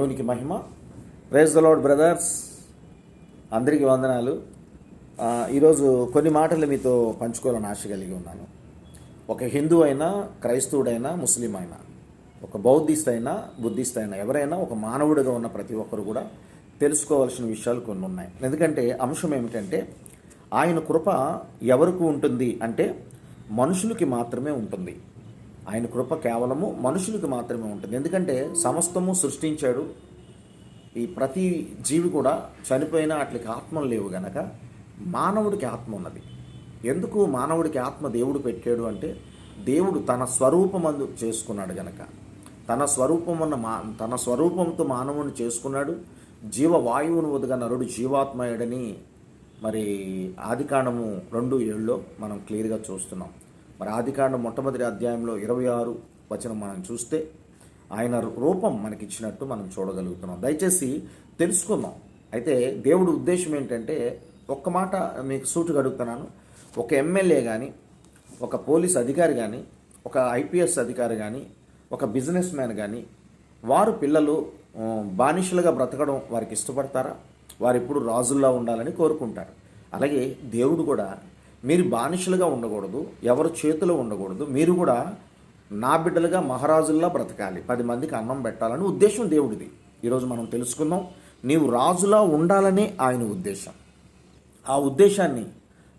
దేవునికి మహిమ. Praise the lord brothers అందరికీ వందనాలు. ఈరోజు కొన్ని మాటలు మీతో పంచుకోవాలని ఆశ కలిగి ఉన్నాను. ఒక హిందూ అయినా క్రైస్తవుడైనా ముస్లిం అయినా ఒక బౌద్ధిస్ట్ అయినా బుద్ధిస్ట్ అయినా ఎవరైనా ఒక మానవుడిగా ఉన్న ప్రతి ఒక్కరు కూడా తెలుసుకోవాల్సిన విషయాలు కొన్ని ఉన్నాయి. ఎందుకంటే అంశం ఏమిటంటే ఆయన కృప ఎవరికి ఉంటుంది అంటే మనుషులకి మాత్రమే ఉంటుంది. ఆయన కృప కేవలము మనుషులకు మాత్రమే ఉంటుంది. ఎందుకంటే సమస్తము సృష్టించాడు. ఈ ప్రతి జీవి కూడా చనిపోయినా అట్లకి ఆత్మలు లేవు గనక. మానవుడికి ఆత్మ ఉన్నది. ఎందుకు మానవుడికి ఆత్మ దేవుడు పెట్టాడు అంటే దేవుడు తన స్వరూపమందు చేసుకున్నాడు గనక. తన స్వరూపమున్న మా తన స్వరూపంతో మానవుని చేసుకున్నాడు. జీవవాయువును వదిగా నరుడు జీవాత్మయుడని మరి ఆదికాండము రెండు ఏళ్ళలో మనం క్లియర్గా చూస్తున్నాం. మరి ఆదికాండ మొట్టమొదటి అధ్యాయంలో ఇరవై ఆరు వచనం మనం చూస్తే ఆయన రూపం మనకిచ్చినట్టు మనం చూడగలుగుతున్నాం. దయచేసి తెలుసుకుందాం. అయితే దేవుడి ఉద్దేశం ఏంటంటే ఒక్క మాట మీకు సూటుగా అడుగుతున్నాను. ఒక ఎమ్మెల్యే కానీ ఒక పోలీస్ అధికారి కానీ ఒక ఐపీఎస్ అధికారి కానీ ఒక బిజినెస్ మ్యాన్ కానీ వారు పిల్లలు బానిసలుగా బ్రతకడం వారికి ఇష్టపడతారా? వారు ఎప్పుడు రాజుల్లా ఉండాలని కోరుకుంటారు. అలాగే దేవుడు కూడా మీరు బానిసలుగా ఉండకూడదు ఎవరి చేతిలో ఉండకూడదు మీరు కూడా నా బిడ్డలుగా మహారాజుల్లా బ్రతకాలి. పది మందికి అన్నం పెట్టాలని ఉద్దేశం దేవుడిది. ఈరోజు మనం తెలుసుకుందాం నీవు రాజులా ఉండాలనే ఆయన ఉద్దేశం. ఆ ఉద్దేశాన్ని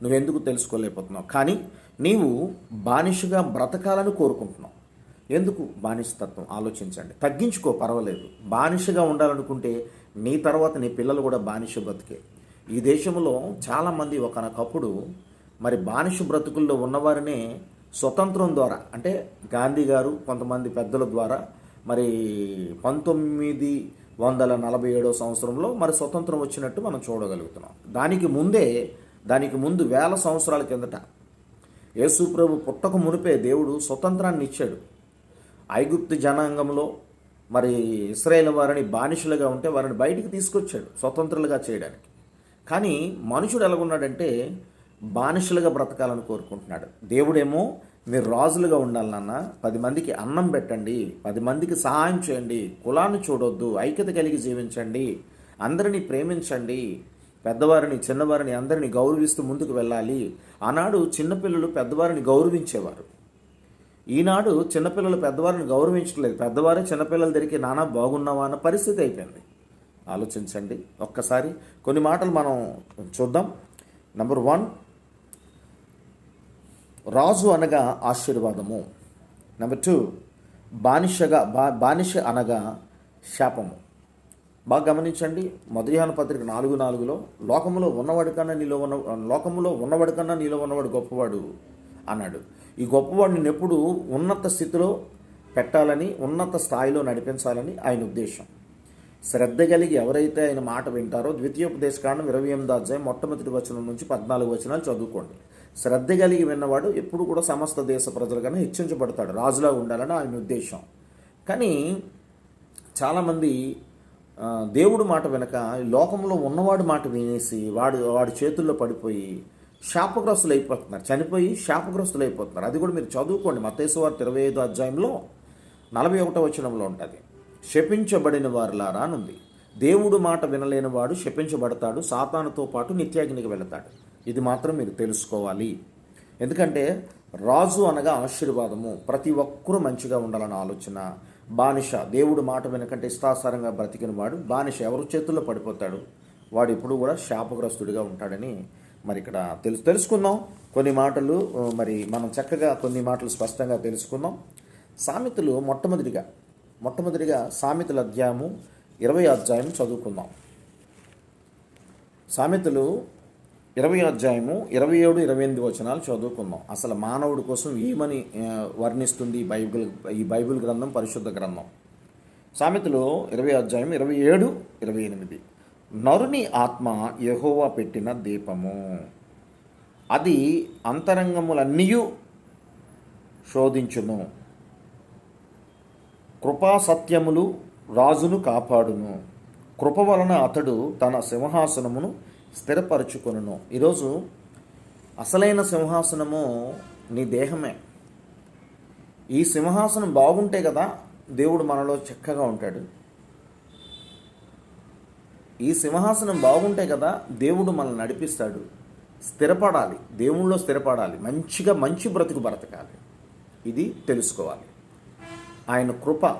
నువ్వెందుకు తెలుసుకోలేకపోతున్నావు? కానీ నీవు బానిసగా బ్రతకాలని కోరుకుంటున్నావు. ఎందుకు? బానిసతత్వం. ఆలోచించండి. తగ్గించుకో పర్వాలేదు. బానిసగా ఉండాలనుకుంటే నీ తర్వాత నీ పిల్లలు కూడా బానిస బ్రతికే. ఈ దేశంలో చాలామంది ఒకనొకప్పుడు మరి బానిస బ్రతుకుల్లో ఉన్నవారినే స్వతంత్రం ద్వారా అంటే గాంధీ గారు కొంతమంది పెద్దల ద్వారా మరి పంతొమ్మిది వందల నలభై ఏడో సంవత్సరంలో మరి స్వతంత్రం వచ్చినట్టు మనం చూడగలుగుతున్నాం. దానికి ముందే దానికి ముందు వేల సంవత్సరాల కిందట యేసుప్రభు పుట్టక మునిపే దేవుడు స్వతంత్రాన్ని ఇచ్చాడు. ఐగుప్తు జనాంగంలో మరి ఇస్రాయేల్ వారిని బానిసలుగా ఉంటే వారిని బయటికి తీసుకొచ్చాడు స్వతంత్రులుగా చేయడానికి. కానీ మనుషుడు ఎలాగున్నాడంటే బానిసలుగా బ్రతకాలని కోరుకుంటున్నాడు. దేవుడేమో మీరు రాజులుగా ఉండాలి నాన్న పది మందికి అన్నం పెట్టండి పది మందికి సహాయం చేయండి కులాన్ని చూడొద్దు ఐక్యత కలిగి జీవించండి అందరినీ ప్రేమించండి పెద్దవారిని చిన్నవారిని అందరినీ గౌరవిస్తూ ముందుకు వెళ్ళాలి. ఆనాడు చిన్నపిల్లలు పెద్దవారిని గౌరవించేవారు. ఈనాడు చిన్నపిల్లలు పెద్దవారిని గౌరవించట్లేదు పెద్దవారే చిన్నపిల్లల దగ్గరికి నానా బాగున్నావా? అన్న పరిస్థితి అయిపోయింది. ఆలోచించండి ఒక్కసారి. కొన్ని మాటలు మనం చూద్దాం. నెంబర్ వన్ రాజు అనగా ఆశీర్వాదము. నెంబర్ టూ బానిసగా బా బానిస అనగా శాపము. బాగా గమనించండి మొదటిహాన పత్రిక నాలుగు నాలుగులో లోకములో ఉన్నవాడి కన్నా నీలో ఉన్న లోకములో ఉన్నవాడి కన్నా నీలో ఉన్నవాడు గొప్పవాడు అన్నాడు. ఈ గొప్పవాడు నేను ఎప్పుడు ఉన్నత స్థితిలో పెట్టాలని ఉన్నత స్థాయిలో నడిపించాలని ఆయన ఉద్దేశం. శ్రద్ధ కలిగి ఎవరైతే ఆయన మాట వింటారో ద్వితీయోపదేశకాండం ఇరవై ఎనిమిది అధ్యాయం మొట్టమొదటి వచనం నుంచి పద్నాలుగు వచనాలు చదువుకోండి. శ్రద్ధ కలిగి విన్నవాడు ఎప్పుడు కూడా సమస్త దేశ ప్రజల కన్నా హెచ్చించబడతాడు. రాజులా ఉండాలని ఆయన ఉద్దేశం. కానీ చాలామంది దేవుడు మాట వెనక ఈ లోకంలో ఉన్నవాడు మాట వినేసి వాడు వాడి చేతుల్లో పడిపోయి శాపగ్రస్తులు అయిపోతున్నారు. చనిపోయి శాపగ్రస్తులు అయిపోతున్నారు. అది కూడా మీరు చదువుకోండి. మతేశ్వార్త ఇరవై ఐదు అధ్యాయంలో నలభై ఒకటో వచనంలో ఉంటుంది. శపించబడిన వారిలారా అని ఉంది. దేవుడు మాట వినలేని వాడు శపించబడతాడు. సాతానుతో పాటు నిత్యాగ్నికి వెళతాడు. ఇది మాత్రం మీరు తెలుసుకోవాలి. ఎందుకంటే రాజు అనగా ఆశీర్వాదము. ప్రతి ఒక్కరూ మంచిగా ఉండాలన్న ఆలోచన. బానిష దేవుడు మాట వెనకంటే ఇష్టాసారంగా బ్రతికిన వాడు బానిష ఎవరు చేతుల్లో పడిపోతాడు? వాడు ఎప్పుడు కూడా శాపగ్రస్తుడిగా ఉంటాడని మరి ఇక్కడ తెలుసు. తెలుసుకుందాం కొన్ని మాటలు మరి మనం చక్కగా కొన్ని మాటలు స్పష్టంగా తెలుసుకుందాం. సామెతలు మొట్టమొదటిగా మొట్టమొదటిగా సామెతల అధ్యాయము ఇరవై అధ్యాయం చదువుకుందాం. సామెతలు ఇరవై అధ్యాయము ఇరవై ఏడు ఇరవై ఎనిమిది వచనాలు చదువుకుందాం. అసలు మానవుడి కోసం ఏమని వర్ణిస్తుంది ఈ బైబిల్ ఈ బైబిల్ గ్రంథం పరిశుద్ధ గ్రంథం? సామెతలు ఇరవై అధ్యాయం ఇరవై ఏడు ఇరవై ఎనిమిది. నరుని ఆత్మ యహోవా పెట్టిన దీపము. అది అంతరంగములన్నీ శోధించును. కృపా సత్యములు రాజును కాపాడును. కృప వలన అతడు తన సింహాసనమును స్థిరపరచుకొనును. ఈరోజు అసలైన సింహాసనము నీ దేహమే. ఈ సింహాసనం బాగుంటే కదా దేవుడు మనలో చక్కగా ఉంటాడు. ఈ సింహాసనం బాగుంటే కదా దేవుడు మనల్ని నడిపిస్తాడు. స్థిరపడాలి. దేవుళ్ళో స్థిరపడాలి. మంచిగా మంచి బ్రతుకు బ్రతకాలి. ఇది తెలుసుకోవాలి. ఆయన కృప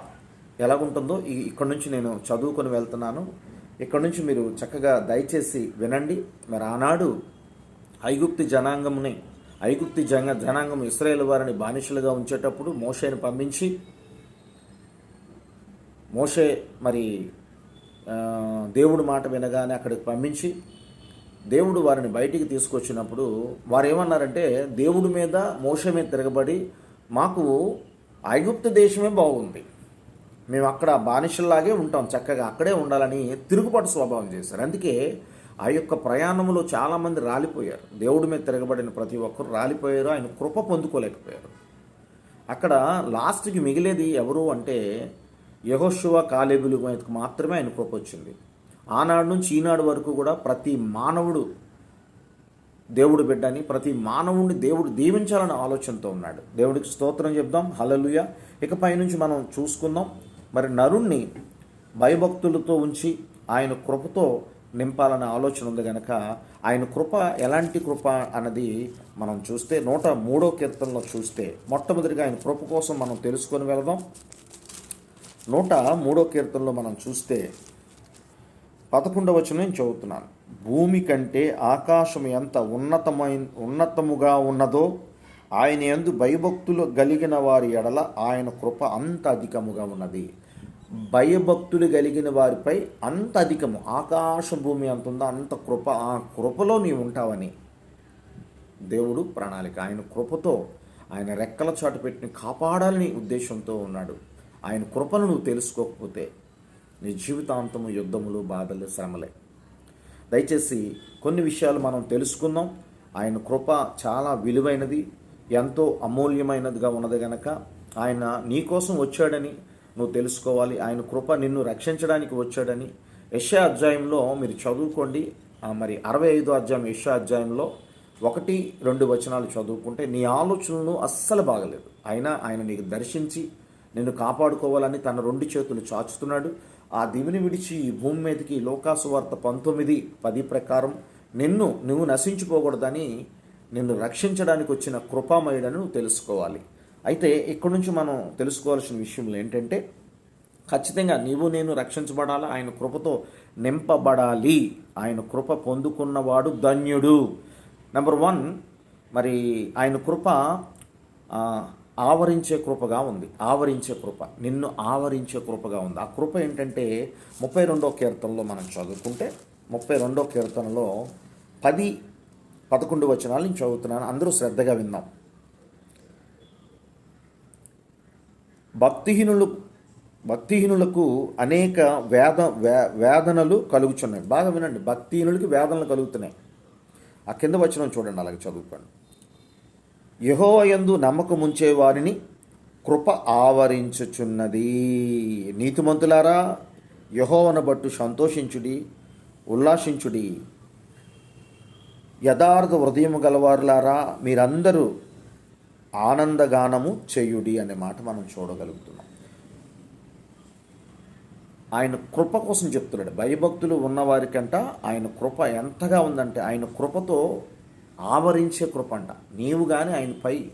ఎలాగుంటుందో ఇక్కడ నుంచి నేను చదువుకొని వెళ్తున్నాను. ఇక్కడ నుంచి మీరు చక్కగా దయచేసి వినండి. మరి ఆనాడు ఐగుప్తి జనాంగముని ఐగుప్తి జన జనాంగం ఇస్రాయేల్ వారిని బానిసలుగా ఉంచేటప్పుడు మోషేని పంపించి మోషే మరి దేవుడు మాట వినగానే అక్కడికి పంపించి దేవుడు వారిని బయటికి తీసుకొచ్చినప్పుడు వారు ఏమన్నారంటే దేవుడి మీద మోస మీద తిరగబడి మాకు ఐగుప్తు దేశమే బాగుంది. మేము అక్కడ బానిసల్లాగే ఉంటాం చక్కగా. అక్కడే ఉండాలని తిరుగుబాటు స్వభావం చేశారు. అందుకే ఆ యొక్క ప్రయాణంలో చాలామంది రాలిపోయారు. దేవుడి మీద తిరగబడిన ప్రతి ఒక్కరు రాలిపోయారు. ఆయన కృప పొందుకోలేకపోయారు. అక్కడ లాస్ట్కి మిగిలేది ఎవరు అంటే యహోశివ కాలేబులు మీదకు మాత్రమే ఆయన కృప వచ్చింది. ఆనాడు నుంచి ఈనాడు వరకు కూడా ప్రతి మానవుడు దేవుడు బిడ్డని ప్రతి మానవుడిని దేవుడు దీవించాలనే ఆలోచనతో ఉన్నాడు. దేవుడికి స్తోత్రం చెప్దాం. హలలుయ ఇకపై నుంచి మనం చూసుకుందాం. మరి నరుణ్ణి భయభక్తులతో ఉంచి ఆయన కృపతో నింపాలనే ఆలోచన ఉంది కనుక ఆయన కృప ఎలాంటి కృప అన్నది మనం చూస్తే నూట మూడో కీర్తనలో చూస్తే మొట్టమొదటిగా ఆయన కృప కోసం మనం తెలుసుకొని వెళదాం. నూట మూడో కీర్తనలో మనం చూస్తే పదకొండవ వచనం నేను చదువుతున్నాను. భూమి కంటే ఆకాశం ఎంత ఉన్నతమైన ఉన్నతముగా ఉన్నదో ఆయన ఎందు భయభక్తులు కలిగిన వారి ఎడల ఆయన కృప అంత అధికముగా ఉన్నది. భయభక్తులు కలిగిన వారిపై అంత అధికము ఆకాశ భూమి అంత ఉందో అంత కృప ఆ కృపలో నీవు ఉంటావని. దేవుడు ప్రణాళిక ఆయన కృపతో ఆయన రెక్కల చాటు పెట్టి కాపాడాలని ఉద్దేశంతో ఉన్నాడు. ఆయన కృపను నువ్వు తెలుసుకోకపోతే నీ జీవితాంతము యుద్ధములు బాధలు శ్రమలే. దయచేసి కొన్ని విషయాలు మనం తెలుసుకుందాం. ఆయన కృప చాలా విలువైనది. ఎంతో అమూల్యమైనదిగా ఉన్నది గనక ఆయన నీకోసం వచ్చాడని నువ్వు తెలుసుకోవాలి. ఆయన కృప నిన్ను రక్షించడానికి వచ్చాడని యశా అధ్యాయంలో మీరు చదువుకోండి. మరి అరవై ఐదో అధ్యాయం యశా అధ్యాయంలో ఒకటి రెండు వచనాలు చదువుకుంటే నీ ఆలోచనలు అస్సలు బాగలేదు. అయినా ఆయన నీకు దర్శించి నిన్ను కాపాడుకోవాలని తన రెండు చేతులు చాచుతున్నాడు. ఆ దివిని విడిచి ఈ భూమి మీదకి లోకాసు వార్త పంతొమ్మిది పది ప్రకారం నిన్ను నువ్వు నశించుకోకూడదని నిన్ను రక్షించడానికి వచ్చిన కృపామయుడని నువ్వు తెలుసుకోవాలి. అయితే ఇక్కడి నుంచి మనం తెలుసుకోవాల్సిన విషయంలో ఏంటంటే ఖచ్చితంగా నీవు నేను రక్షించబడాలి? ఆయన కృపతో నింపబడాలి. ఆయన కృప పొందుకున్నవాడు ధన్యుడు. నెంబర్ వన్ మరి ఆయన కృప ఆవరించే కృపగా ఉంది. ఆవరించే కృప. నిన్ను ఆవరించే కృపగా ఉంది. ఆ కృప ఏంటంటే ముప్పై రెండో కీర్తనలో మనం చదువుకుంటే ముప్పై రెండో కీర్తనలో పది పదకొండు వచనాలు నేను చదువుతున్నాను. అందరూ శ్రద్ధగా విన్నాం భక్తిహీనులు భక్తిహీనులకు అనేక వేద వే- వేదనలు కలుగుచున్నాయి. బాగా వినండి. భక్తిహీనులకి వేదనలు కలుగుతున్నాయి. ఆ కింద వచనం చూడండి అలాగే చదువుకోండి. యహోవయందు నమ్మకం ఉంచే వారిని కృప ఆవరించుచున్నది. నీతిమంతులారా యహోవను బట్టు సంతోషించుడి ఉల్లాసించుడి. యథార్థ హృదయము గలవారులారా మీరందరూ ఆనందగానము చేయుడి అనే మాట మనం చూడగలుగుతున్నాం. ఆయన కృప కోసం చెప్తున్నాడు. భయభక్తులు ఉన్నవారికంట ఆయన కృప ఎంతగా ఉందంటే ఆయన కృపతో ఆవరించే కృప అంట. నీవు కానీ ఆయనపై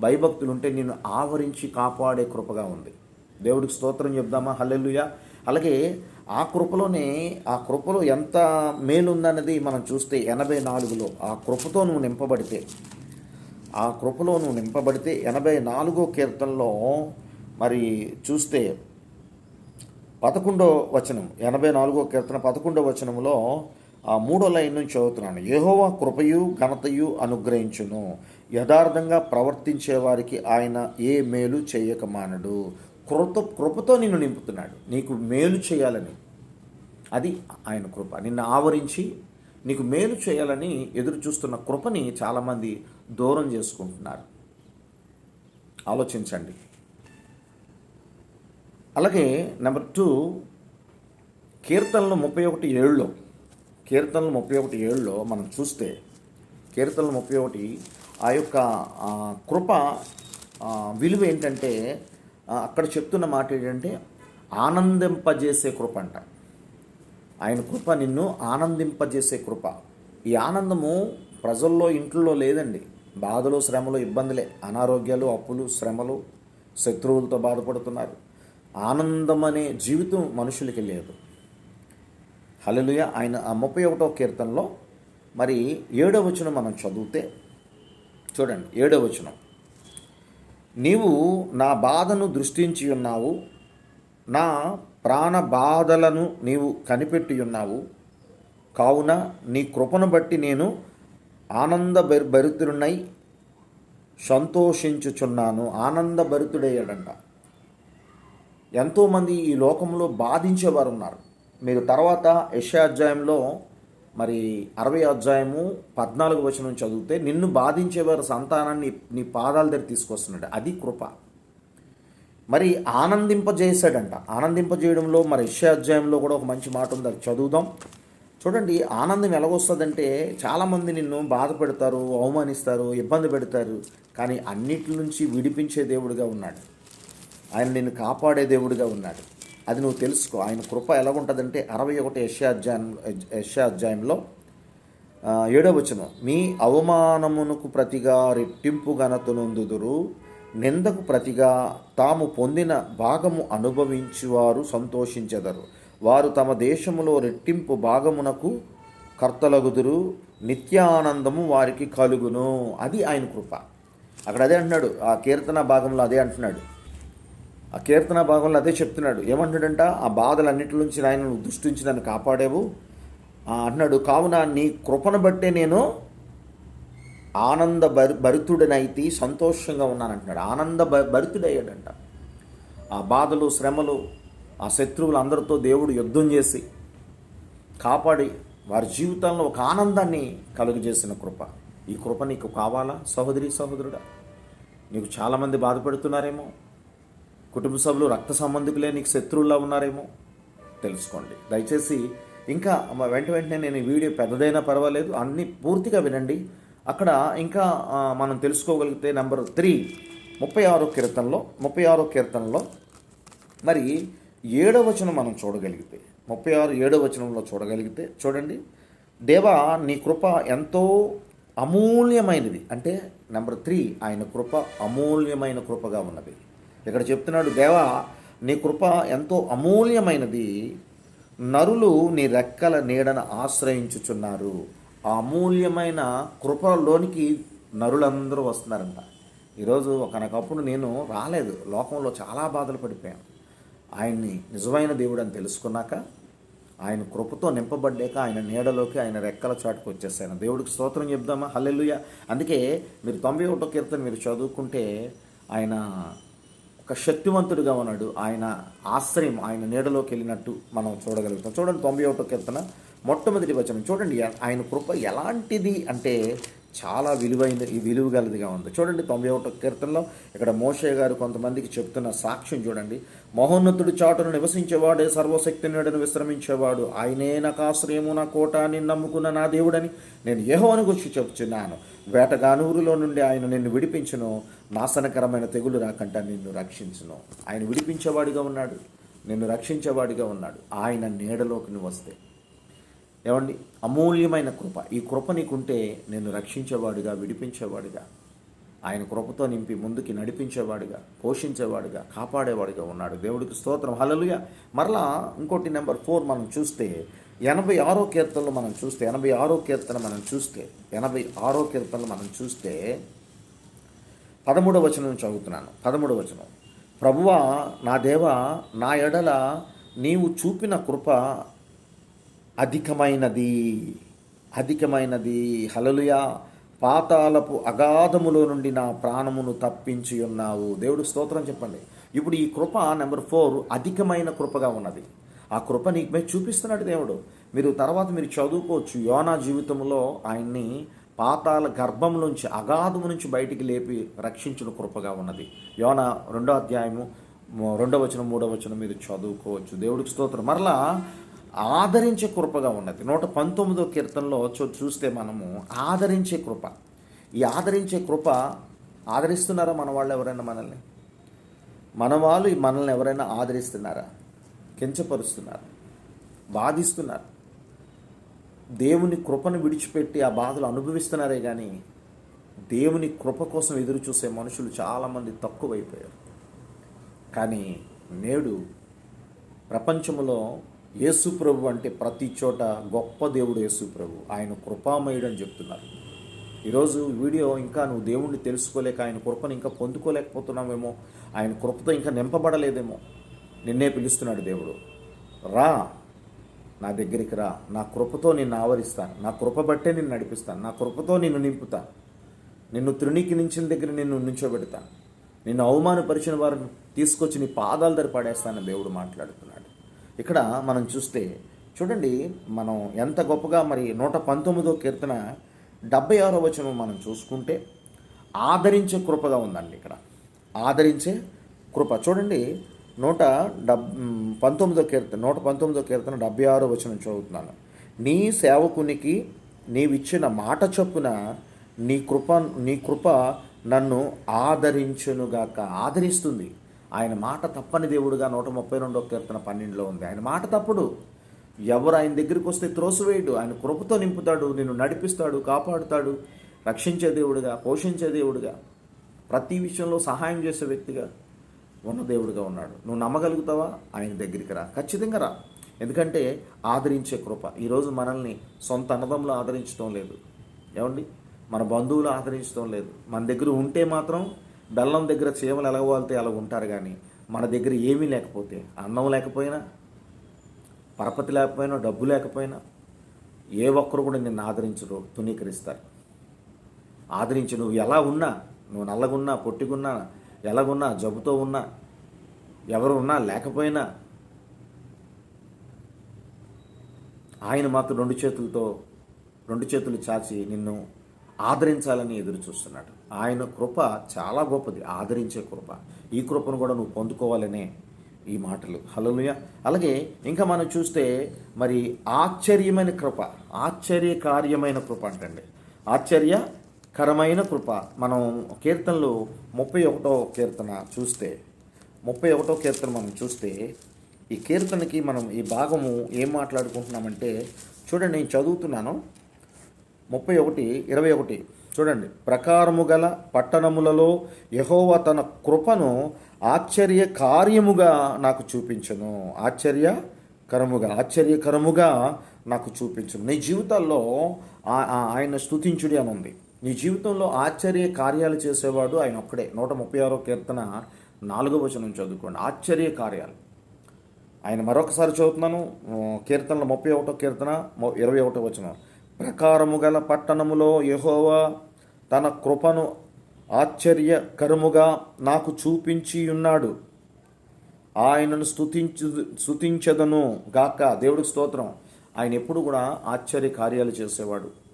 భయభక్తులు ఉంటే నేను ఆవరించి కాపాడే కృపగా ఉంది. దేవుడికి స్తోత్రం చెప్దామా? హల్లెలూయా. అలాగే ఆ కృపలోనే ఆ కృపలో ఎంత మేలుందన్నది మనం చూస్తే ఎనభై నాలుగులో ఆ కృపతో నువ్వు నింపబడితే. ఆ కృపలో నువ్వు నింపబడితే ఎనభై నాలుగో కీర్తనలో మరి చూస్తే పదకొండో వచనం ఎనభై నాలుగో కీర్తన పదకొండో వచనంలో ఆ మూడో లైన్ నుంచి చదువుతున్నాను. యెహోవా కృపయు ఘనతయు అనుగ్రహించును. యథార్థంగా ప్రవర్తించే వారికి ఆయన ఏ మేలు చేయకమానడు. కృత కృపతో నిన్ను నింపుతున్నాడు. నీకు మేలు చేయాలని. అది ఆయన కృప. నిన్ను ఆవరించి నీకు మేలు చేయాలని ఎదురు చూస్తున్న కృపని చాలామంది దూరం చేసుకుంటున్నారు. ఆలోచించండి. అలాగే నెంబర్ టూ కీర్తనలు ముప్పై ఒకటి ఏళ్ళలో కీర్తనలు ముప్పై ఒకటి ఏళ్ళలో మనం చూస్తే కీర్తనలు ముప్పై ఒకటి ఆ యొక్క కృప విలువ ఏంటంటే అక్కడ చెప్తున్న మాట ఏంటంటే ఆనందింపజేసే కృప అంట ఆయన కృప నిన్ను ఆనందింపజేసే కృప. ఈ ఆనందము ప్రజల్లో ఇంట్లో లేదండి. బాధలు శ్రమలు ఇబ్బందులే. అనారోగ్యాలు అప్పులు శ్రమలు శత్రువులతో బాధపడుతున్నారు. ఆనందం అనే జీవితం మనుషులకి లేదు. హలలుయ ఆయన ఆ ముప్పై ఒకటో కీర్తనలో మరి ఏడో వచనం మనం చదివితే చూడండి ఏడో వచనం. నీవు నా బాధను దృష్టించి ఉన్నావు నా ప్రాణ బాధలను నీవు కనిపెట్టి ఉన్నావు. కావున నీ కృపను బట్టి నేను ఆనంద భరితుడినై సంతోషించుచున్నాను. ఆనంద భరితుడయ్యాడంట ఎంతోమంది ఈ లోకంలో బాధించేవారు ఉన్నారు మీరు తర్వాత యశాధ్యాయంలో అధ్యాయంలో మరి అరవై అధ్యాయము పద్నాలుగు వచనం చదివితే నిన్ను బాధించేవారి సంతానాన్ని నీ పాదాల దగ్గర తీసుకొస్తున్నాడు. అది కృప. మరి ఆనందింపజేశాడంట. ఆనందింపజేయడంలో మరి యశా అధ్యాయంలో కూడా ఒక మంచి మాట ఉంది. అది చదువుదాం. చూడండి ఆనందం ఎలాగొస్తుందంటే చాలామంది నిన్ను బాధ పెడతారు అవమానిస్తారు ఇబ్బంది పెడతారు కానీ అన్నిటి నుంచి విడిపించే దేవుడిగా ఉన్నాడు. ఆయన నిన్ను కాపాడే దేవుడిగా ఉన్నాడు. అది నువ్వు తెలుసుకో. ఆయన కృప ఎలాగుంటుందంటే అరవై ఒకటి యశాధ్యాయం అధ్యాయం యశ్యా అధ్యాయంలో ఏడో వచనం. మీ అవమానమునకు ప్రతిగా రెట్టింపు ఘనతనుందుదురు. నిందకు ప్రతిగా తాము పొందిన భాగము అనుభవించువారు సంతోషించెదరు. వారు తమ దేశములో రెట్టింపు భాగమునకు కర్తలగుదురు. నిత్యానందము వారికి కలుగును. అది ఆయన కృప. అక్కడ అదే అంటున్నాడు. ఆ కీర్తన భాగంలో అదే అంటున్నాడు. ఆ కీర్తన భాగంలో అదే చెప్తున్నాడు. ఏమంటున్నాడంట ఆ బాధలన్నిటి నుంచి ఆయన నువ్వు దృష్టించి నన్ను కాపాడేవు. అన్నాడు అంటున్నాడు కావున నీ కృపను బట్టే నేను ఆనంద భరి భరితుడనైతే సంతోషంగా ఉన్నాను అంటున్నాడు. ఆనంద భ భరితుడయ్యాడంట. ఆ బాధలు శ్రమలు ఆ శత్రువులు అందరితో దేవుడు యుద్ధం చేసి కాపాడి వారి జీవితంలో ఒక ఆనందాన్ని కలుగజేసిన కృప. ఈ కృప నీకు కావాలా? సహోదరి సహోదరుడా నీకు చాలామంది బాధపడుతున్నారేమో. కుటుంబ సభ్యులు రక్త సంబంధికులే నీకు శత్రువుల్లా ఉన్నారేమో? తెలుసుకోండి. దయచేసి ఇంకా వెంట వెంటనే నేను ఈ వీడియో పెద్దదైనా పర్వాలేదు. అన్ని పూర్తిగా వినండి. అక్కడ ఇంకా మనం తెలుసుకోగలిగితే నెంబర్ త్రీ ముప్పై ఆరో కీర్తనలో ముప్పై ఆరో కీర్తనలో మరి ఏడో వచనం మనం చూడగలిగితే ముప్పై ఆరు ఏడో వచనంలో చూడగలిగితే చూడండి. దేవా నీ కృప ఎంతో అమూల్యమైనది. అంటే నెంబర్ త్రీ ఆయన కృప అమూల్యమైన కృపగా ఉన్నది. ఇక్కడ చెప్తున్నాడు దేవా నీ కృప ఎంతో అమూల్యమైనది. నరులు నీ రెక్కల నీడను ఆశ్రయించుచున్నారు. ఆ అమూల్యమైన కృపలోనికి నరులందరూ వస్తున్నారంట. ఈరోజు ఒకనకప్పుడు నేను రాలేదు. లోకంలో చాలా బాధలు పడిపోయాను. ఆయన్ని నిజమైన దేవుడు అని తెలుసుకున్నాక ఆయన కృపతో నింపబడ్డాక ఆయన నీడలోకి ఆయన రెక్కల చాటుకు వచ్చేసాను. దేవుడికి స్తోత్రం చెప్దామా? హల్లెలుయ. అందుకే మీరు తొంభై ఒకటో కీర్తన మీరు చదువుకుంటే ఆయన ఒక శక్తివంతుడిగా ఉన్నాడు. ఆయన ఆశ్రయం ఆయన నీడలోకి వెళ్ళినట్టు మనం చూడగలుగుతాం. చూడండి తొంభై ఒకటో కీర్తన మొట్టమొదటి వచనం. చూడండి ఆయన కృప ఎలాంటిది అంటే చాలా విలువైన ఈ విలువ గలదిగా ఉంది. చూడండి తొంభై ఒకటో కీర్తనలో ఇక్కడ మోషే గారు కొంతమందికి చెప్తున్న సాక్ష్యం చూడండి. మహోన్నతుడు చాటును నివసించేవాడే సర్వశక్తి నీడను విశ్రమించేవాడు. ఆయనే నాకు ఆశ్రయము నా కోట నేను నమ్ముకున్న నా దేవుడని నేను యెహోవాను గురించి చెప్తున్నాను. వేటగానూరులో నుండి ఆయన నిన్ను విడిపించును. నాశనకరమైన తెగులు రాకుండా నిన్ను రక్షించును. ఆయన విడిపించేవాడిగా ఉన్నాడు. నిన్ను రక్షించేవాడిగా ఉన్నాడు. ఆయన నీడలోకి నువ్వు వస్తే. ఏమండి? అమూల్యమైన కృప. ఈ కృప నీకుంటే నేను రక్షించేవాడిగా విడిపించేవాడిగా. ఆయన కృపతో నింపి ముందుకి నడిపించేవాడిగా పోషించేవాడిగా కాపాడేవాడిగా ఉన్నాడు. దేవుడికి స్తోత్రం. హలలుగా మరలా ఇంకోటి నెంబర్ ఫోర్ మనం చూస్తే ఎనభై ఆరో కీర్తనలు మనం చూస్తే ఎనభై ఆరో కీర్తన మనం చూస్తే ఎనభై ఆరో కీర్తనలు మనం చూస్తే పదమూడవ వచనం చదువుతున్నాను. పదమూడవ వచనం. ప్రభువా నా దేవ నా ఎడల నీవు చూపిన కృప అధికమైనది అధికమైనది. హలలుయా పాతాలపు అగాధములో నుండి నా ప్రాణమును తప్పించి ఉన్నావు. దేవుడు స్తోత్రం చెప్పండి. ఇప్పుడు ఈ కృప నెంబర్ ఫోర్ అధికమైన కృపగా ఉన్నది. ఆ కృప నీకు చూపిస్తున్నాడు దేవుడు. మీరు తర్వాత మీరు చదువుకోవచ్చు. యోనా జీవితంలో ఆయన్ని పాతాల గర్భం నుంచి అగాధము నుంచి బయటికి లేపి రక్షించిన కృపగా ఉన్నది. యోన రెండో అధ్యాయము రెండో వచనం మూడో వచనం మీరు చదువుకోవచ్చు. దేవుడికి స్తోత్రం. మరలా ఆదరించే కృపగా ఉన్నది. నూట పంతొమ్మిదో కీర్తనలో చూ- చూస్తే మనము ఆదరించే కృప. ఈ ఆదరించే కృప ఆదరిస్తున్నారా మన వాళ్ళు ఎవరైనా మనల్ని? మన వాళ్ళు మనల్ని ఎవరైనా ఆదరిస్తున్నారా? కించపరుస్తున్నారు బాధిస్తున్నారు. దేవుని కృపను విడిచిపెట్టి ఆ బాధలు అనుభవిస్తున్నారే కానీ దేవుని కృప కోసం ఎదురు చూసే మనుషులు చాలామంది తక్కువైపోయారు. కానీ నేడు ప్రపంచంలో యేసు ప్రభు అంటే ప్రతి చోట గొప్ప దేవుడు యేసు ప్రభు. ఆయన కృపామయుడు అని చెప్తున్నారు. ఈరోజు వీడియో ఇంకా నువ్వు దేవుణ్ణి తెలుసుకోలేక ఆయన కృపను ఇంకా పొందుకోలేకపోతున్నావేమో ఆయన కృపతో ఇంకా నింపబడలేదేమో నిన్నే పిలుస్తున్నాడు దేవుడు. రా నా దగ్గరికి రా. నా కృపతో నిన్ను ఆవరిస్తాను. నా కృప బట్టే నిన్ను నడిపిస్తాను. నా కృపతో నిన్ను నింపుతాను నిన్ను తృణీకరించిన దగ్గర నిన్ను నుంచోబెడతాను నిన్ను అవమానపరిచిన వారిని తీసుకొచ్చి నీ పాదాల దగ్గర పడేస్తానని దేవుడు మాట్లాడుతున్నాడు. ఇక్కడ మనం చూస్తే చూడండి మనం ఎంత గొప్పగా మరి నూట పంతొమ్మిదో కీర్తన డెబ్బై ఆరో వచనం మనం చూసుకుంటే ఆదరించే కృపగా ఉందండి ఇక్కడ. ఆదరించే కృప. చూడండి నూట డబ్ పంతొమ్మిదో కీర్తన నూట పంతొమ్మిదో కీర్తన డెబ్బై ఆరో వచనం చదువుతున్నాను. నీ సేవకునికి నీవిచ్చిన మాట చొప్పున నీ కృప నీ కృప నన్ను ఆదరించునుగాక. ఆదరిస్తుంది. ఆయన మాట తప్పని దేవుడుగా నూట ముప్పై రెండో కీర్తన పన్నెండులో ఉంది. ఆయన మాట తప్పుడు. ఎవరు ఆయన దగ్గరికి వస్తే త్రోసివేయడు. ఆయన కృపతో నింపుతాడు. నిన్ను నడిపిస్తాడు కాపాడుతాడు రక్షించే దేవుడుగా పోషించే దేవుడుగా ప్రతి విషయంలో సహాయం చేసే వ్యక్తిగా ఉన్న దేవుడుగా ఉన్నాడు. నువ్వు నమ్మగలుగుతావా? ఆయన దగ్గరికి రా. ఖచ్చితంగా రా. ఎందుకంటే ఆదరించే కృప. ఈరోజు మనల్ని సొంత అన్నదంలో ఆదరించడం లేదు. ఏమండి? మన బంధువులు ఆదరించడం లేదు. మన దగ్గర ఉంటే మాత్రం బెల్లం దగ్గర చీమలు ఎలగవాలితే అలా ఉంటారు కానీ మన దగ్గర ఏమీ లేకపోతే అన్నం లేకపోయినా పరపతి లేకపోయినా డబ్బు లేకపోయినా ఏ ఒక్కరు కూడా నిన్ను ఆదరించరు తునీకరిస్తారు ఆదరించి. నువ్వు ఎలా ఉన్నా నువ్వు నల్లగున్నా పొట్టిగున్నా ఎలాగున్నా జబ్బుతో ఉన్నా ఎవరు ఉన్నా లేకపోయినా ఆయన మాత్రం రెండు చేతులతో రెండు చేతులు చాచి నిన్ను ఆదరించాలని ఎదురు చూస్తున్నాడు. ఆయన కృప చాలా గొప్పది ఆదరించే కృప. ఈ కృపను కూడా నువ్వు పొందుకోవాలనే ఈ మాటలు. హలోయ అలాగే ఇంకా మనం చూస్తే మరి ఆశ్చర్యమైన కృప ఆశ్చర్యకార్యమైన కృప అంటండి. కరమైన కృప. మనం కీర్తనలు ముప్పై ఒకటో కీర్తన చూస్తే ముప్పై ఒకటో కీర్తన మనం చూస్తే ఈ కీర్తనకి మనం ఈ భాగము ఏం మాట్లాడుకుంటున్నామంటే చూడండి నేను చదువుతున్నాను. ముప్పై ఒకటి ఇరవై ఒకటి. చూడండి. ప్రకారము గల పట్టణములలో యహోవ తన కృపను ఆశ్చర్య కార్యముగా నాకు చూపించను. ఆశ్చర్య కరముగా ఆశ్చర్యకరముగా నాకు చూపించను. నీ జీవితాల్లో ఆ- ఆయన స్తుతించుడి అని ఉంది. నీ జీవితంలో ఆశ్చర్య కార్యాలు చేసేవాడు ఆయన ఒక్కడే. నూట ముప్పై ఆరో కీర్తన నాలుగో వచనం చదువుకోండి. ఆశ్చర్య కార్యాలు. ఆయన మరొకసారి చదువుతున్నాను. కీర్తనల ముప్పై ఒకటో కీర్తన ఇరవై ఒకటో వచనం. ప్రకారము గల పట్టణములో యహోవా తన కృపను ఆశ్చర్యకరముగా నాకు చూపించి ఉన్నాడు. ఆయనను స్థుతించు స్థుతించదను గాక దేవుడికి స్తోత్రం. ఆయన ఎప్పుడు కూడా ఆశ్చర్య కార్యాలు చేసేవాడు.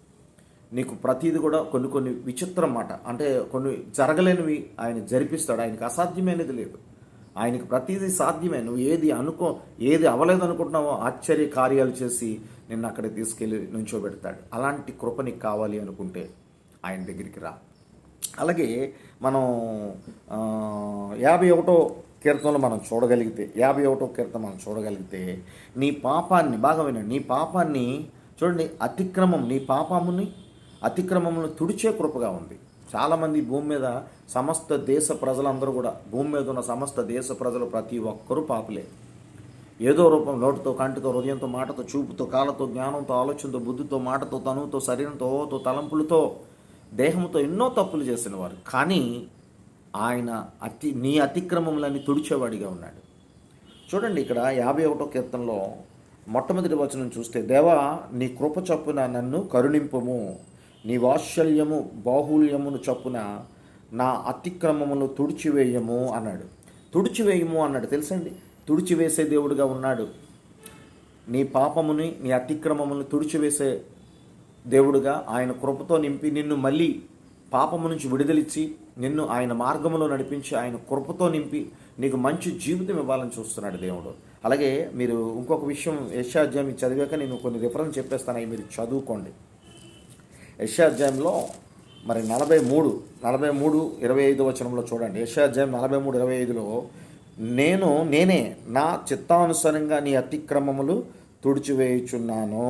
నీకు ప్రతీది కూడా కొన్ని కొన్ని విచిత్రం మాట. అంటే కొన్ని జరగలేనివి ఆయన జరిపిస్తాడు. ఆయనకు అసాధ్యమైనది లేదు. ఆయనకి ప్రతిదీ సాధ్యమే. నువ్వు ఏది అనుకో ఏది అవ్వలేదు అనుకుంటున్నావో ఆశ్చర్య కార్యాలు చేసి నిన్ను అక్కడ తీసుకెళ్ళి నుంచోబెడతాడు. అలాంటి కృప నీకు కావాలి అనుకుంటే ఆయన దగ్గరికి రా. అలాగే మనం యాభై ఒకటో కీర్తనలు మనం చూడగలిగితే యాభై ఒకటో కీర్తన మనం చూడగలిగితే నీ పాపాన్ని బాగా వినండి నీ పాపాన్ని చూడండి అతిక్రమం నీ పాపముని అతిక్రమములను తుడిచే కృపగా ఉంది. చాలామంది భూమి మీద సమస్త దేశ ప్రజలందరూ కూడా భూమి మీద ఉన్న సమస్త దేశ ప్రజలు ప్రతి ఒక్కరూ పాపులే. ఏదో రూపం నోటితో కంటితో హృదయంతో మాటతో చూపుతో కాళ్ళతో జ్ఞానంతో ఆలోచనతో బుద్ధితో మాటతో తనువుతో శరీరంతో ఓతో తలంపులతో దేహంతో ఎన్నో తప్పులు చేసిన వారు. కానీ ఆయన అతి నీ అతిక్రమములని తుడిచేవాడిగా ఉన్నాడు. చూడండి ఇక్కడ యాభై ఒకటో కీర్తనలో మొట్టమొదటి వచనం చూస్తే దేవా నీ కృప చొప్పున నన్ను కరుణింపము. నీ వాత్సల్యము బాహుల్యమును చొప్పున నా అతిక్రమమును తుడిచివేయము అన్నాడు. తుడిచివేయము అన్నాడు. తెలుసండి? తుడిచివేసే దేవుడుగా ఉన్నాడు. నీ పాపముని నీ అతిక్రమమును తుడిచివేసే దేవుడుగా ఆయన కృపతో నింపి నిన్ను మళ్ళీ పాపము నుంచి విడుదలిచ్చి నిన్ను ఆయన మార్గములో నడిపించి ఆయన కృపతో నింపి నీకు మంచి జీవితం ఇవ్వాలని చూస్తున్నాడు దేవుడు. అలాగే మీరు ఇంకొక విషయం యశాధ్యాయం చదివాక నేను కొన్ని రిఫరెన్స్ చెప్పేస్తాను. అవి మీరు చదువుకోండి. యశాధ్యాయంలో మరి నలభై మూడు నలభై మూడు ఇరవై ఐదు వచనంలో చూడండి. యశాధ్యాయం నలభై మూడు ఇరవై ఐదులో నేను నేనే నా చిత్తానుసారంగా నీ అతిక్రమములు తుడిచివేయుచున్నాను.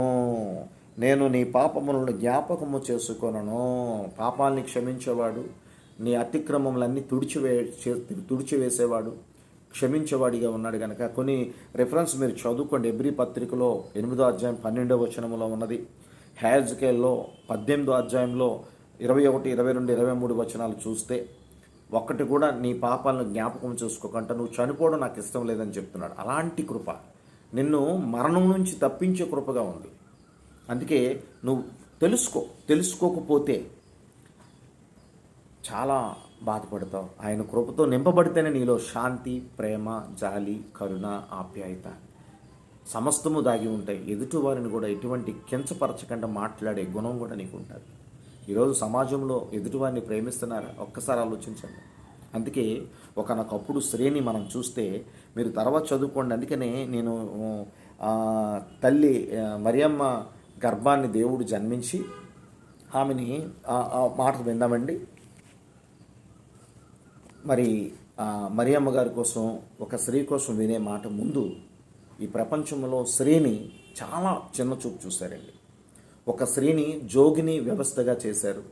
నేను నీ పాపములను జ్ఞాపకము చేసుకొనను. పాపాల్ని క్షమించేవాడు నీ అతిక్రమములన్నీ తుడిచివే చే- తుడిచివేసేవాడు క్షమించేవాడిగా ఉన్నాడు కనుక కొన్ని రెఫరెన్స్ మీరు చదువుకోండి. ఎబ్రి పత్రికలో ఎనిమిదో అధ్యాయం పన్నెండవ వచనములో ఉన్నది. హ్యాజ్కేల్లో పద్దెనిమిదో అధ్యాయంలో ఇరవై ఒకటి ఇరవై రెండు ఇరవై మూడు వచనాలు చూస్తే ఒక్కటి కూడా నీ పాపాలను జ్ఞాపకం చేసుకోకుండా నువ్వు చనిపోవడం నాకు ఇష్టం లేదని చెప్తున్నాడు. అలాంటి కృప. నిన్ను మరణం నుంచి తప్పించే కృపగా ఉంది. అందుకే నువ్వు తెలుసుకో తెలుసుకోకపోతే చాలా బాధపడతావు. ఆయన కృపతో నింపబడితేనే నీలో శాంతి ప్రేమ జాలి కరుణ ఆప్యాయత సమస్తము దాగి ఉంటాయి. ఎదుటివారిని కూడా ఎటువంటి కించపరచకుండా మాట్లాడే గుణం కూడా నీకు ఉంటుంది. ఈరోజు సమాజంలో ఎదుటివారిని ప్రేమిస్తున్నారా? ఒక్కసారి ఆలోచించండి. అందుకే ఒకనొకప్పుడు స్త్రీని మనం చూస్తే మీరు తర్వాత చదువుకోండి. అందుకనే నేను తల్లి మరియమ్మ గర్భాన్ని దేవుడు జన్మించి ఆమెని ఆ మాట విందామండి మరి మరియమ్మ గారి కోసం ఒక స్త్రీ కోసం వినే మాట ముందు ఈ ప్రపంచంలో స్త్రీని చాలా చిన్న చూపు చూశారండి. ఒక స్త్రీని జోగిని వ్యవస్థగా చేశారు.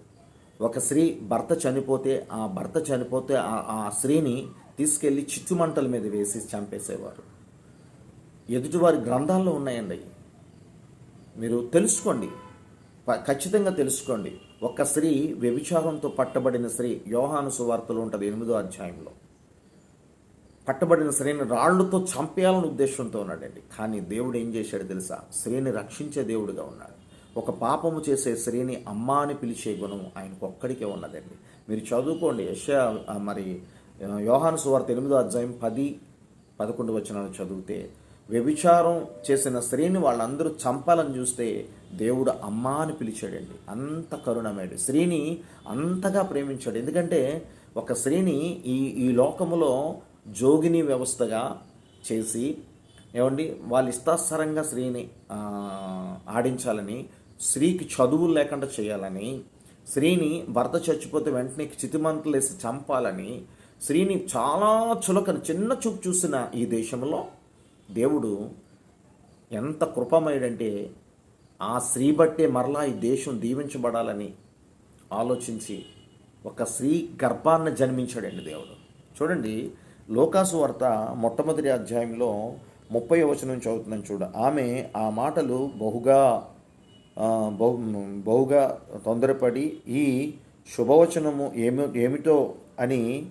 ఒక స్త్రీ భర్త చనిపోతే ఆ భర్త చనిపోతే ఆ ఆ స్త్రీని తీసుకెళ్ళి చిచ్చుమంటల మీద వేసి చంపేసేవారు. ఎదుటివారి గ్రంథాల్లో ఉన్నాయండి మీరు తెలుసుకోండి. ప- ఖచ్చితంగా తెలుసుకోండి. ఒక స్త్రీ వ్యభిచారంతో పట్టబడిన స్త్రీ యోహాను సువార్తలు ఉంటుంది ఎనిమిదో అధ్యాయంలో. పట్టబడిన స్త్రీని రాళ్ళతో చంపేయాలని ఉద్దేశంతో ఉన్నాడండి. కానీ దేవుడు ఏం చేశాడు తెలుసా? స్త్రీని రక్షించే దేవుడిగా ఉన్నాడు. ఒక పాపము చేసే స్త్రీని అమ్మ అని పిలిచే గుణం ఆయనకు ఒక్కడికే ఉన్నదండి. మీరు చదువుకోండి. యశ మరి యోహాను సువార్త ఎనిమిదో అధ్యాయం పది పదకొండు వచనాలు చదివితే వ్యభిచారం చేసిన స్త్రీని వాళ్ళందరూ చంపాలని చూస్తే దేవుడు అమ్మ అని పిలిచాడండి. అంత కరుణమేడు స్త్రీని అంతగా ప్రేమించాడు. ఎందుకంటే ఒక స్త్రీని ఈ ఈ లోకములో జోగిని వ్యవస్థగా చేసి ఏమండి వాళ్ళు ఇష్టాసరంగా స్త్రీని ఆడించాలని స్త్రీకి చదువులు లేకుండా చేయాలని స్త్రీని భర్త చచ్చిపోతే వెంటనే చితిమంతులు వేసి చంపాలని స్త్రీని చాలా చులకన చిన్న చూపు చూసిన ఈ దేశంలో దేవుడు ఎంత కృపమయుడంటే ఆ స్త్రీ బట్టే మరలా ఈ దేశం దీవించబడాలని ఆలోచించి ఒక స్త్రీ గర్భాన్ని జన్మించాడండి దేవుడు. చూడండి లోకాసు వార్త మొట్టమొదటి అధ్యాయంలో ముప్పై వచనం చదువుతుందని చూడ. ఆమె ఆ మాటలు బహుగా బహు బహుగా తొందరపడి ఈ శుభవచనము ఏమి ఏమిటో అని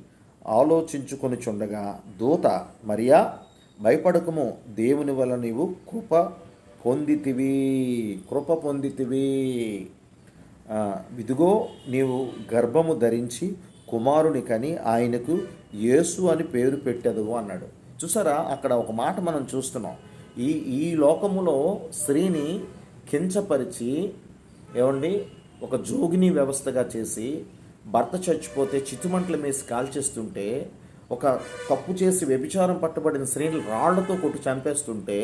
ఆలోచించుకొని చుండగా దూత మరియా భయపడకము. దేవుని వల్ల నీవు కృప పొందితివి కృప పొందితివి. ఆ, ఇదిగో నీవు గర్భము ధరించి కుమారుని కని ఆయనకు యేసు అని పేరు పెట్టెదవు అన్నాడు. చూసారా? అక్కడ ఒక మాట మనం చూస్తున్నాం. ఈ ఈ లోకములో స్త్రీని కించపరిచి ఏమండి? ఒక జోగిని వ్యవస్థగా చేసి భర్త చచ్చిపోతే చితుమంటల మేసి కాల్చేస్తుంటే ఒక తప్పు చేసి వ్యభిచారం పట్టబడిన స్త్రీని రాళ్ళతో కొట్టి చంపేస్తుంటే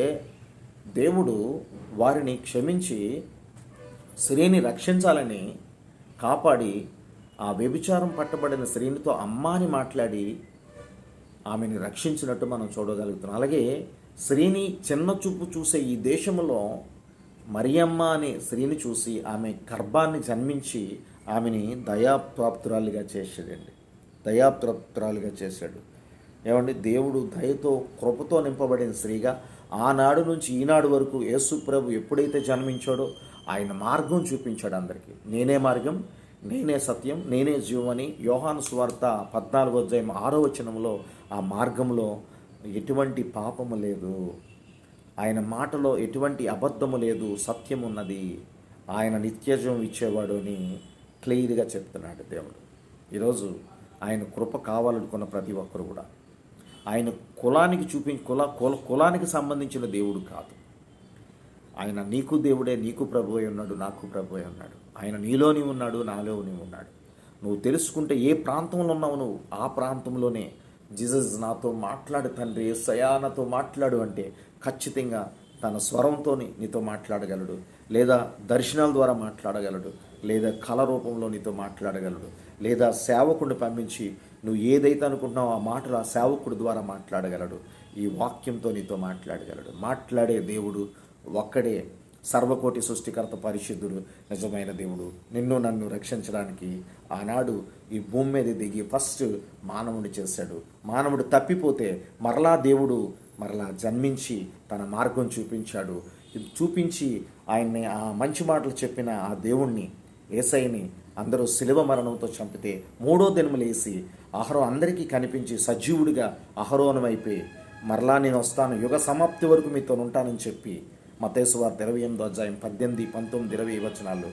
దేవుడు వారిని క్షమించి స్త్రీని రక్షించాలని కాపాడి ఆ వ్యభిచారం పట్టబడిన స్త్రీనితో అమ్మాని మాట్లాడి ఆమెని రక్షించినట్టు మనం చూడగలుగుతున్నాం. అలాగే స్త్రీని చిన్న చూపు చూసే ఈ దేశంలో మరియమ్మ అనే స్త్రీని చూసి ఆమె గర్భాన్ని జన్మించి ఆమెని దయాప్రాప్తురాలిగా చేశాడండి. దయాప్రాప్తురాలిగా చేశాడు. ఏమండి? దేవుడు దయతో కృపతో నింపబడిన స్త్రీగా ఆనాడు నుంచి ఈనాడు వరకు యేసు ప్రభు ఎప్పుడైతే జన్మించాడో ఆయన మార్గం చూపించాడు అందరికీ. నేనే మార్గం నేనే సత్యం నేనే జీవమని యోహాను స్వార్త పద్నాలుగో అధ్యాయం ఆరో వచనంలో ఆ మార్గంలో ఎటువంటి పాపము లేదు. ఆయన మాటలో ఎటువంటి అబద్ధము లేదు సత్యం ఉన్నది ఆయన నిత్యజం ఇచ్చేవాడు అని క్లియర్గా చెప్తున్నాడు దేవుడు. ఈరోజు ఆయన కృప కావాలనుకున్న ప్రతి ఒక్కరు కూడా. ఆయన కులానికి చూపి కుల కుల కులానికి సంబంధించిన దేవుడు కాదు. ఆయన నీకు దేవుడే నీకు ప్రభు ఉన్నాడు నాకు ప్రభు ఉన్నాడు. ఆయన నీలోని ఉన్నాడు నాలోని ఉన్నాడు. నువ్వు తెలుసుకుంటే ఏ ప్రాంతంలో ఉన్నావు నువ్వు? ఆ ప్రాంతంలోనే జీసస్ నాతో మాట్లాడు తండ్రి సయా నాతో మాట్లాడు అంటే ఖచ్చితంగా తన స్వరంతో నీతో మాట్లాడగలడు. లేదా దర్శనాల ద్వారా మాట్లాడగలడు. లేదా కళ రూపంలో నీతో మాట్లాడగలడు. లేదా సేవకుడిని పంపించి నువ్వు ఏదైతే అనుకుంటున్నావో ఆ మాటలు ఆ సేవకుడి ద్వారా మాట్లాడగలడు. ఈ వాక్యంతో నీతో మాట్లాడగలడు. మాట్లాడే దేవుడు ఒక్కడే సర్వకోటి సృష్టికర్త పరిశుద్ధుడు నిజమైన దేవుడు. నిన్ను నన్ను రక్షించడానికి ఆనాడు ఈ భూమి మీద దిగి ఫస్ట్ మానవుడు చేశాడు. మానవుడు తప్పిపోతే మరలా దేవుడు మరలా జన్మించి తన మార్గం చూపించాడు. ఇది చూపించి ఆయన్ని ఆ మంచి మాటలు చెప్పిన ఆ దేవుణ్ణి ఏసైని అందరూ శిలువ మరణంతో చంపితే మూడో దినములేసి అహరో అందరికీ కనిపించి సజీవుడిగా అహరోనమైపోయి మరలా నేను వస్తాను. యుగ సమాప్తి వరకు మీతో ఉంటానని చెప్పి మతేశ్వార్త ఇరవై ఎనిమిదో అధ్యాయం పద్దెనిమిది పంతొమ్మిది ఇరవై వచనాలు.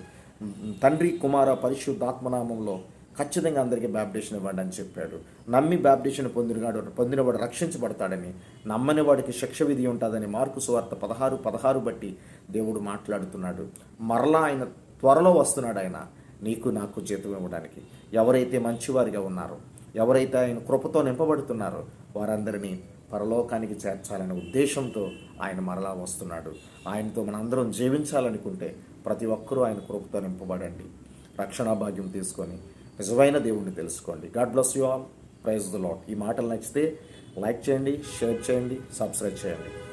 తండ్రి కుమార పరిశుద్ధాత్మనామంలో ఖచ్చితంగా అందరికీ బ్యాప్టేషన్ ఇవ్వండి అని చెప్పాడు. నమ్మి బ్యాప్టేషన్ పొందినవాడు పొందినవాడు రక్షించబడతాడని నమ్మని వాడికి శిక్ష విధి ఉంటుందని మార్కు సువార్త పదహారు పదహారు బట్టి దేవుడు మాట్లాడుతున్నాడు. మరలా ఆయన త్వరలో వస్తున్నాడు ఆయన నీకు నాకు జీతం ఇవ్వడానికి. ఎవరైతే మంచివారిగా ఉన్నారో ఎవరైతే ఆయన కృపతో నింపబడుతున్నారో వారందరినీ పరలోకానికి చేర్చాలనే ఉద్దేశంతో ఆయన మరలా వస్తున్నాడు. ఆయనతో మనందరం జీవించాలనుకుంటే ప్రతి ఒక్కరూ ఆయన కృపతో నింపబడండి. రక్షణ భాగ్యం తీసుకొని నిజమైన దేవుణ్ణి తెలుసుకోండి. God bless you all. Praise the lord ఈ మాటలు నచ్చితే లైక్ చేయండి షేర్ చేయండి సబ్స్క్రైబ్ చేయండి.